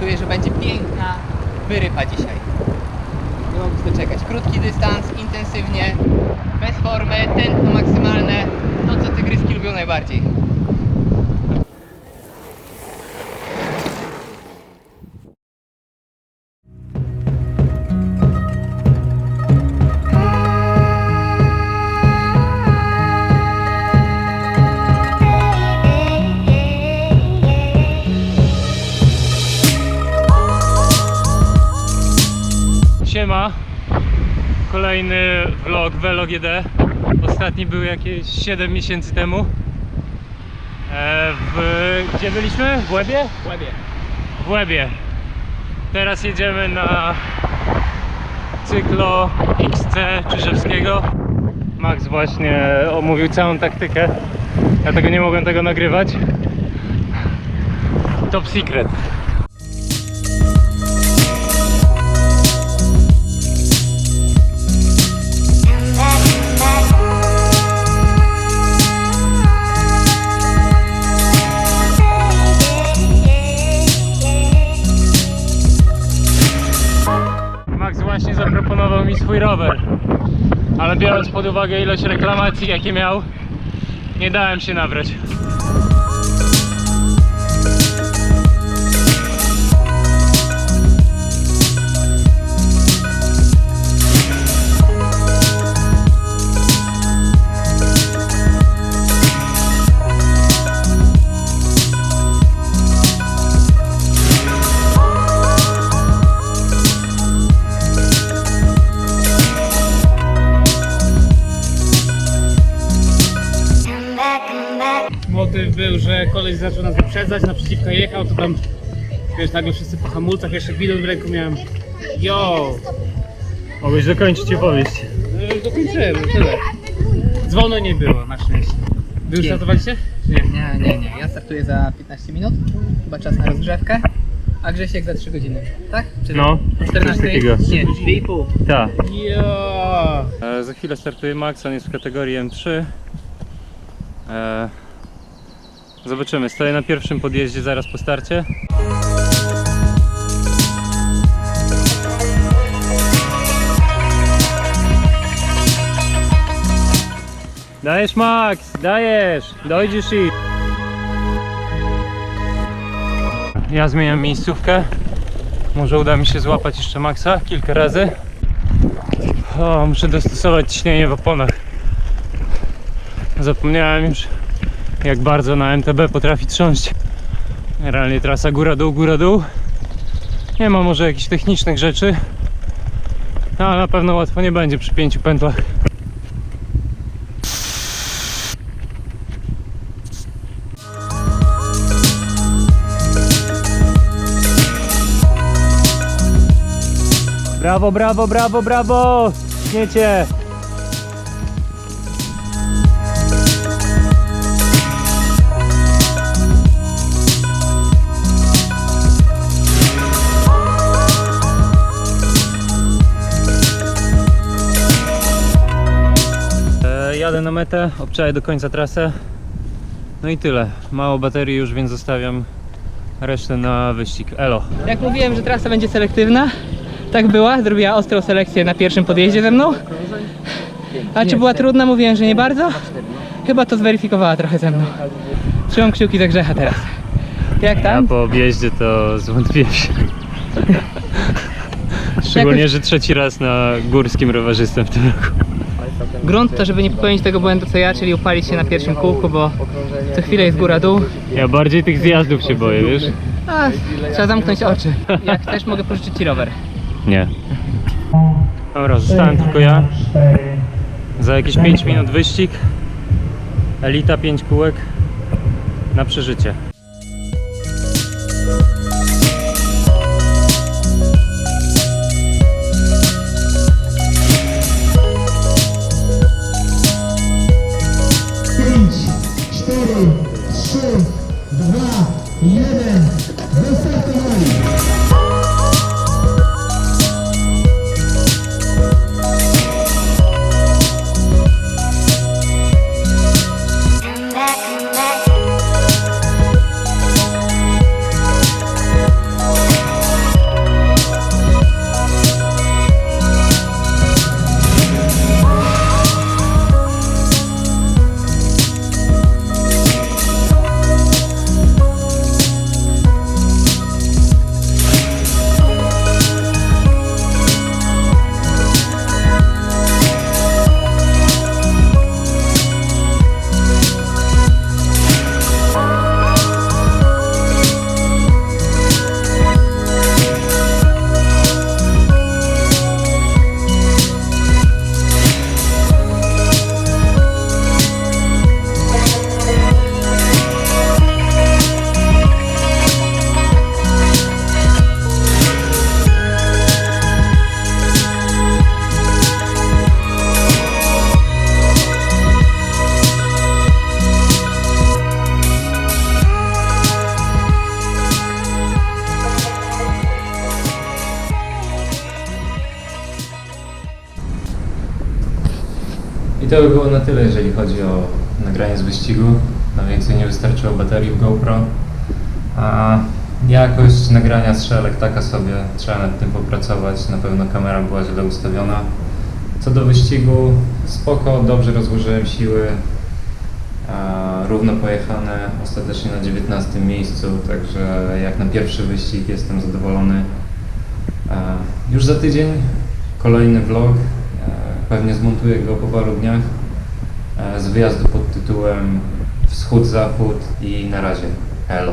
Czuję, że będzie piękna wyrypa dzisiaj. Nie mogę się doczekać. Krótki dystans, intensywnie, bez formy, tętno maksymalne. To, co tygryski lubią najbardziej. Kolejny vlog Vlog GD. Ostatni był jakieś 7 miesięcy temu. E, w, gdzie byliśmy? W Łebie? Łebie. W Łebie. Teraz jedziemy na cyklo XC Czyżewskiego. Max właśnie omówił całą taktykę. Dlatego nie mogłem tego nagrywać. Top secret. Mi swój rower. Ale biorąc pod uwagę ilość reklamacji jakie miał, nie dałem się nabrać. Motyw był, że koleś zaczął nas wyprzedzać, naprzeciwko jechał, to tam wiesz, nagle wszyscy po hamulcach, jeszcze bidon w ręku miałem. Yo! Mogłeś dokończyć opowieść. No, już dokończyłem, tyle. Dzwonu nie było, na szczęście. Wy już Nie. startowaliście? Czy Nie. Nie, nie, nie. Ja startuję za 15 minut. Chyba czas na rozgrzewkę. A Grzesiek za 3 godziny. Tak? Czy No, o coś 14? takiego. Nie, 2,5. Tak. Jo! E, za chwilę startuje Max, on jest w kategorii M3. E, zobaczymy, stoję na pierwszym podjeździe zaraz po starcie. Dajesz Max, dajesz, dojdziesz i... Ja zmieniam miejscówkę. Może uda mi się złapać jeszcze Maxa kilka razy. O, muszę dostosować ciśnienie w oponach. Zapomniałem już, jak bardzo na MTB potrafi trząść. Generalnie trasa góra-dół, góra-dół. Nie ma może jakichś technicznych rzeczy, no, ale na pewno łatwo nie będzie przy pięciu pętlach. Brawo, brawo, brawo, brawo! Śmiecie! Jadę na metę, obczaję do końca trasę. No i tyle. Mało baterii już, więc zostawiam resztę na wyścig. Elo. Jak mówiłem, że trasa będzie selektywna, tak była. Zrobiła ostrą selekcję na pierwszym podjeździe ze mną. A czy była trudna? Mówiłem, że nie bardzo. Chyba to zweryfikowała trochę ze mną. Trzymam kciuki za Grzecha teraz. Jak Ja tam? po objeździe to zwątpiłem się. Szczególnie, że trzeci raz na górskim rowerzystem w tym roku. Grunt to, żeby nie popełnić tego błędu co ja, czyli upalić się na pierwszym kółku, bo co chwilę jest góra-dół. Ja bardziej tych zjazdów się boję, wiesz? A, trzeba zamknąć oczy. Jak też mogę pożyczyć Ci rower. Nie. Dobra, zostałem tylko ja. Za jakieś 5 minut wyścig. Elita 5 kółek na przeżycie. Yeah. I to by było na tyle, jeżeli chodzi o nagranie z wyścigu. Na więcej nie wystarczyło baterii w GoPro. A jakość nagrania strzelek taka sobie, trzeba nad tym popracować. Na pewno kamera była źle ustawiona. Co do wyścigu, spoko, dobrze rozłożyłem siły. Równo pojechane, ostatecznie na 19 miejscu, także jak na pierwszy wyścig jestem zadowolony. Już za tydzień kolejny vlog, pewnie zmontuję go po paru dniach e, z wyjazdu pod tytułem Wschód-Zachód i na razie, hello.